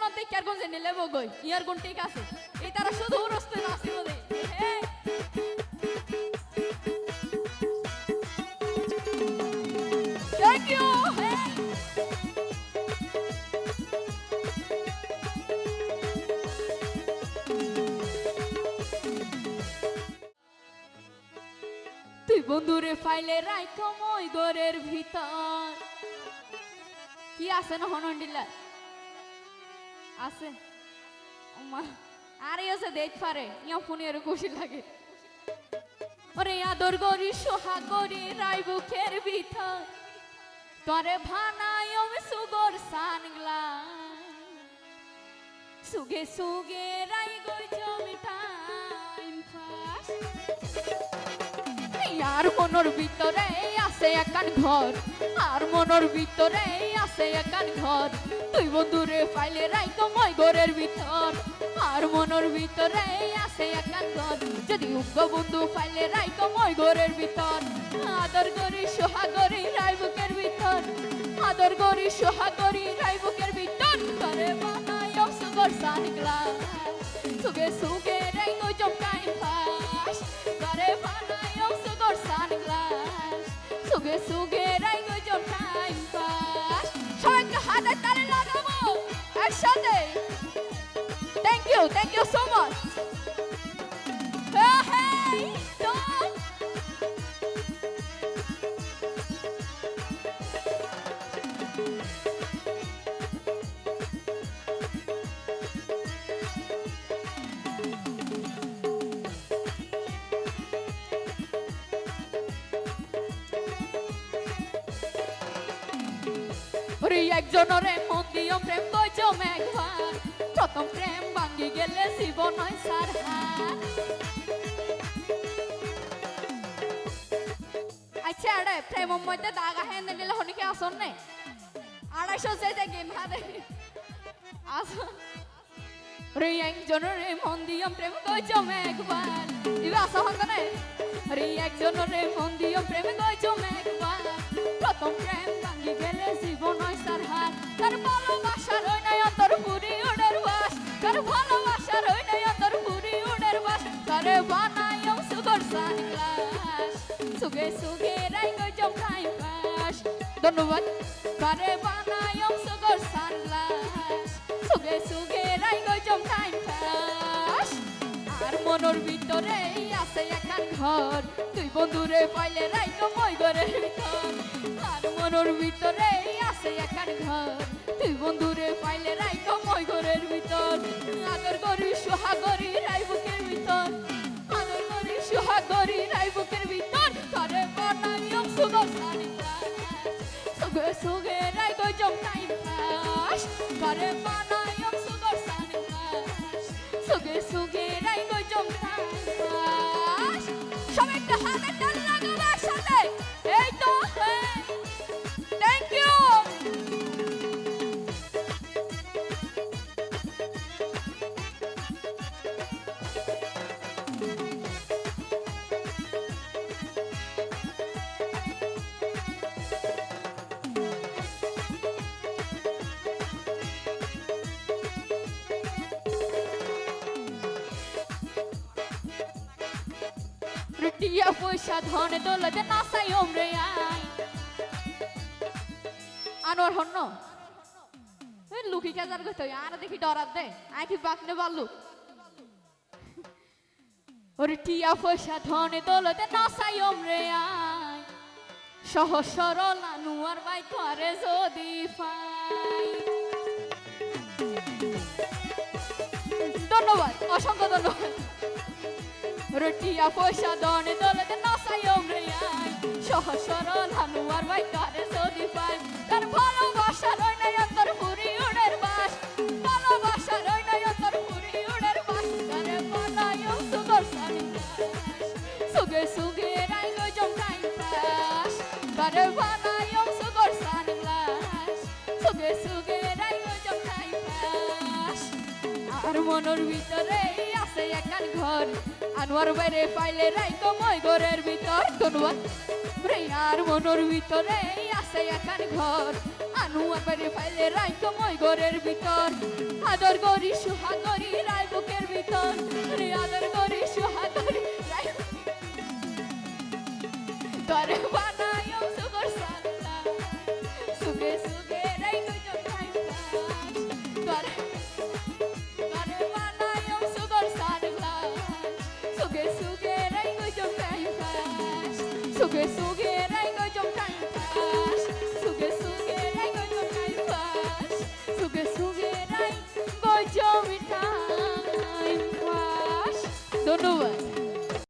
গুণ দেখে আর গুণ জেনে লেবো ইয়ার গুণ ঠিক আছে। এই তারা শুধু রস্তে নাচি বলে হে থ্যাংক তুই বন্ধুরে ফাইলে রাই কমই গরের ভিতর। কি আছে না হনন্ডিলা আছে। ওমা আরে আছে, দেখ পারে। ইয়া ফোনে এর খুশি লাগে। ওরে আদর গরি সোহাগ গরি রাই বুকের ভিতর। তরে ভানাই আমি সুগর সানগ্লা সুগে সুগে রাই গই জমি টাইম আর মনোর ভিতরে আছে একান ঘর, আর মনোর ভিতরে আছে একান ঘর। তুই বন্ধুরে ফাইলে রাইক মই ঘরের ভিতর, আর মনোর ভিতরে আছে একান ঘর। যদি উগ্র বন্ধু ফাইলে রাইক মই ঘরের ভিতর, আদর করি সোহাগরি রাইবুকের ভিতর। আদর করি সোহাগরি রাইবুকের ভিতর। করে বানাই অসগর সানগ্লা সুগে সুগে সুগে সুগে রাইক টাইম পাস। সবাইকে হাতে তালে লাগাবো। একসাথে। Thank you thank you so much ওরে একজনরে মন দিও প্রেম কইছো মেঘবার। প্রথম প্রেম ভাঙ্গি গেলে জীবন হয় সার আচ্ছা আরে, প্রেমের মধ্যে দাগা হেন দিলে হনিকে আসন নে? আড়াইশো যে যে গেম হারে। আসন। রে একজনরে মন দিও প্রেম কইছো মেঘবার। ইবে আসা হন নে? রে একজনরে মন দিও প্রেম কইছো মেঘবার। প্রথম প্রেম ভাঙ্গি গেলে সানগ্লাস সুগে সুগে রাই গই জমকাই পাস ধন্যবাদ। করে বানাই সুগর সানগ্লাস সুগে সুগে রাই গই জমকাই পাস আর মনোর ভিতরে আছে একান ঘর। তুই বন্ধুরে পাইলে রাইকো মই ঘরের ভিতর। আর মনোর ভিতরে আছে একান ঘর। তুই বন্ধুরে পাইলে রাইকো টিয়া পয়সা ধনে দৌলতে নাসাই ওমরে আই আনোয়ার এই লুকি কাজার কইতো আর দেখি ডরাত দে। আই কি বাকনে বাল্লু। ওরে টিয়া পয়সা ধনে দৌলতে নাসাই ওমরে আই সহজ সরল আনুয়ার বাই তোরে যদি পাই। ধন্যবাদ, অসংখ্য ধন্যবাদ। রটিয়া পয়সা দনে দলতে নাসাই ওমরে আই সহজ সরল হানুয়ার ভাই কারে যদি পাই, তার ভালোবাসা রই নাই অন্তর পুরি উড়ের বাস। ভালোবাসা রই নাই অন্তর পুরি উড়ের বাস। কারে বানাই সুগর সানি সুগে সুগে রাই গো জম জমকাই পাস। কারে বানাই সুগর সানি সুগে সুগে রাই গো জম জমকাই পাস। আর মনের ভিতরে আছে একান ঘর। আনোয়ার বাইরে পাইলে রাইতো মই ঘরের ভিতর। রে আর মনের ভিতরে আছে একান ঘর। আনোয়ার বাইরে পাইলে রাইতো মই ঘরের ভিতর। আদর করি, সুহাগ করি রায় বুকের ভিতর। রে আদর 그 속에